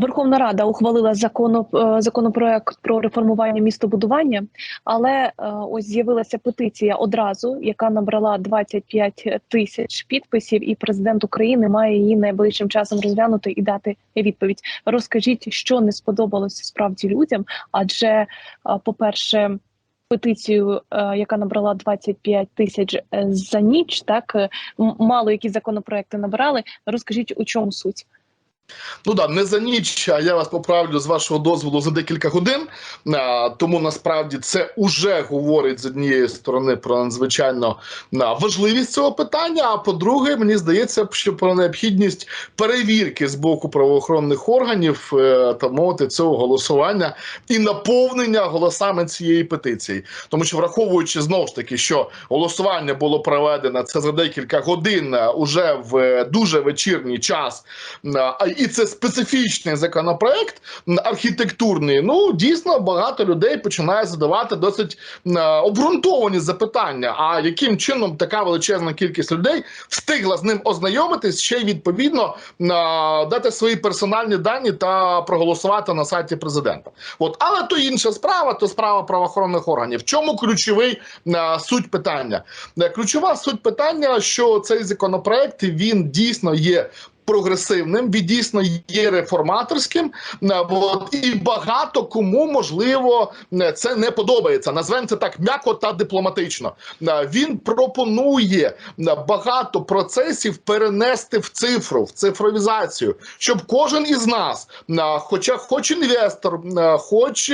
Верховна Рада ухвалила е, законопроект про реформування містобудування, але е, ось з'явилася петиція одразу, яка набрала 25 тисяч підписів, і президент України має її найближчим часом розглянути і дати відповідь. Розкажіть, що не сподобалося справді людям, адже, е, по-перше, петицію, яка набрала 25 тисяч за ніч, так мало які законопроекти набирали. Розкажіть, у чому суть? Ну да, не за ніч, а я вас поправлю з вашого дозволу за декілька годин. А, тому насправді це уже говорить з однієї сторони про надзвичайно а, важливість цього питання. А по-друге, мені здається, що про необхідність перевірки з боку правоохоронних органів е, та мовити цього голосування і наповнення голосами цієї петиції, тому що враховуючи знову ж таки, що голосування було проведено це за декілька годин уже в е, дуже вечірній час. А і це специфічний законопроект архітектурний. Ну дійсно багато людей починає задавати досить м, обґрунтовані запитання. А яким чином така величезна кількість людей встигла з ним ознайомитись, ще й відповідно м, дати свої персональні дані та проголосувати на сайті президента? От, але то інша справа, то справа правоохоронних органів. В чому ключовий м, суть питання? Е, Ключова суть питання, що цей законопроект він дійсно є прогресивним, він дійсно є реформаторським. е, От, і багато кому можливо е, це не подобається. Назвемо це так м'яко та дипломатично. Е, Він пропонує багато процесів перенести в цифру, в цифровізацію, щоб кожен із нас, хоча хоч інвестор, хоч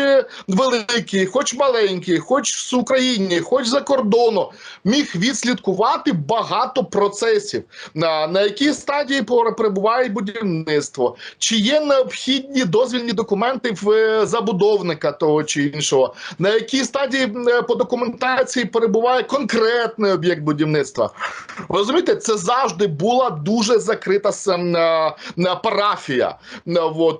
великий, хоч маленький, хоч в Україні, хоч за кордону, міг відслідкувати багато процесів, на, якій стадії перебуває будівництво, чи є необхідні дозвільні документи в е, забудовника того чи іншого, на якій стадії е, по документації перебуває конкретний об'єкт будівництва. Розумієте, це завжди була дуже закрита е, парафія.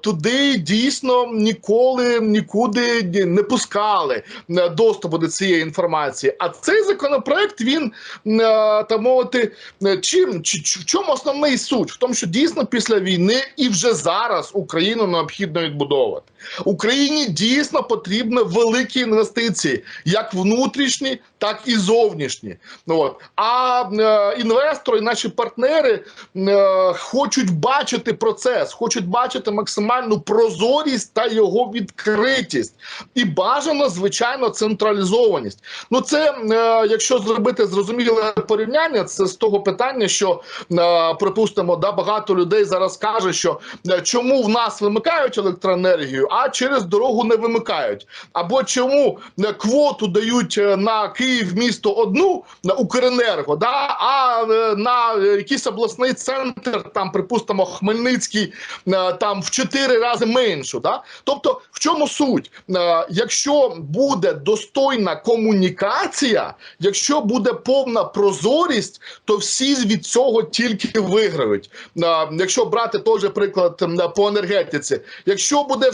Туди дійсно ніколи нікуди не пускали доступу до цієї інформації. А цей законопроект він так мовити, чим чи, чи- в чому основний суть? В тому, що дійсно після війни і вже зараз Україну необхідно відбудовувати. Україні дійсно потрібні великі інвестиції, як внутрішні, так і зовнішні. Ну, от. А е, інвестори, наші партнери е, хочуть бачити процес, хочуть бачити максимальну прозорість та його відкритість. І бажано, звичайно, централізованість. Ну, це, е, якщо зробити зрозуміле порівняння, це з того питання, що е, припустимо, да, багато людей зараз каже, що е, чому в нас вимикають електроенергію, а через дорогу не вимикають. Або чому е, квоту дають е, на Київ місто одну на Укренерго, да, а е, на якийсь обласний центр, там, припустимо, Хмельницький, е, там в чотири рази меншу. Да? Тобто, в чому суть? Е, Якщо буде достойна комунікація, якщо буде повна прозорість, то всі від цього тільки виграють. Якщо брати теж приклад по енергетиці, якщо буде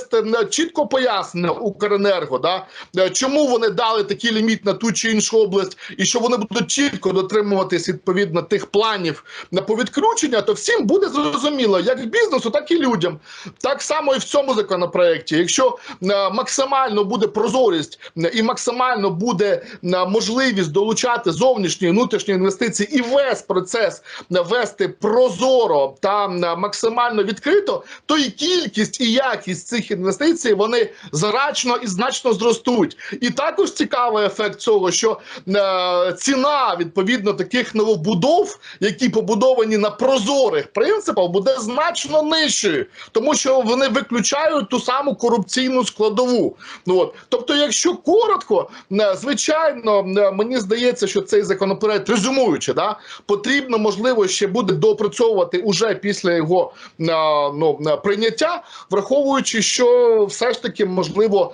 чітко пояснено Укренерго, да, чому вони дали такий ліміт на ту чи іншу область, і що вони будуть чітко дотримуватись відповідно тих планів на по відключення, то всім буде зрозуміло, як бізнесу, так і людям. Так само і в цьому законопроекті. Якщо е, максимально буде прозорість е, і максимально буде е, можливість долучати зовнішні і внутрішні інвестиції і весь процес вести прозоро та максимально відкрито, то і кількість і якість цих інвестицій вони значно і значно зростуть. І також цікавий ефект цього, що е, ціна відповідно таких новобудов, які побудовані на прозорих принципах, буде значно нижчою, тому що вони виключають ту саму корупційну складову. Ну от, тобто, якщо коротко, е, звичайно, е, мені здається, що цей законопроект, резюмуючи, да, потрібно можливо ще буде доопрацьовувати уже після його ну, прийняття, враховуючи, що все ж таки можливо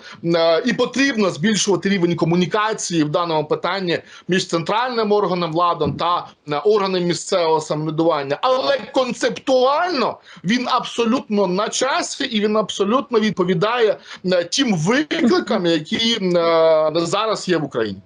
і потрібно збільшувати рівень комунікації в даному питанні між центральним органом влади та органами органом місцевого самоврядування, але концептуально він абсолютно на часі і він абсолютно відповідає е, тим викликам, які е, зараз є в Україні.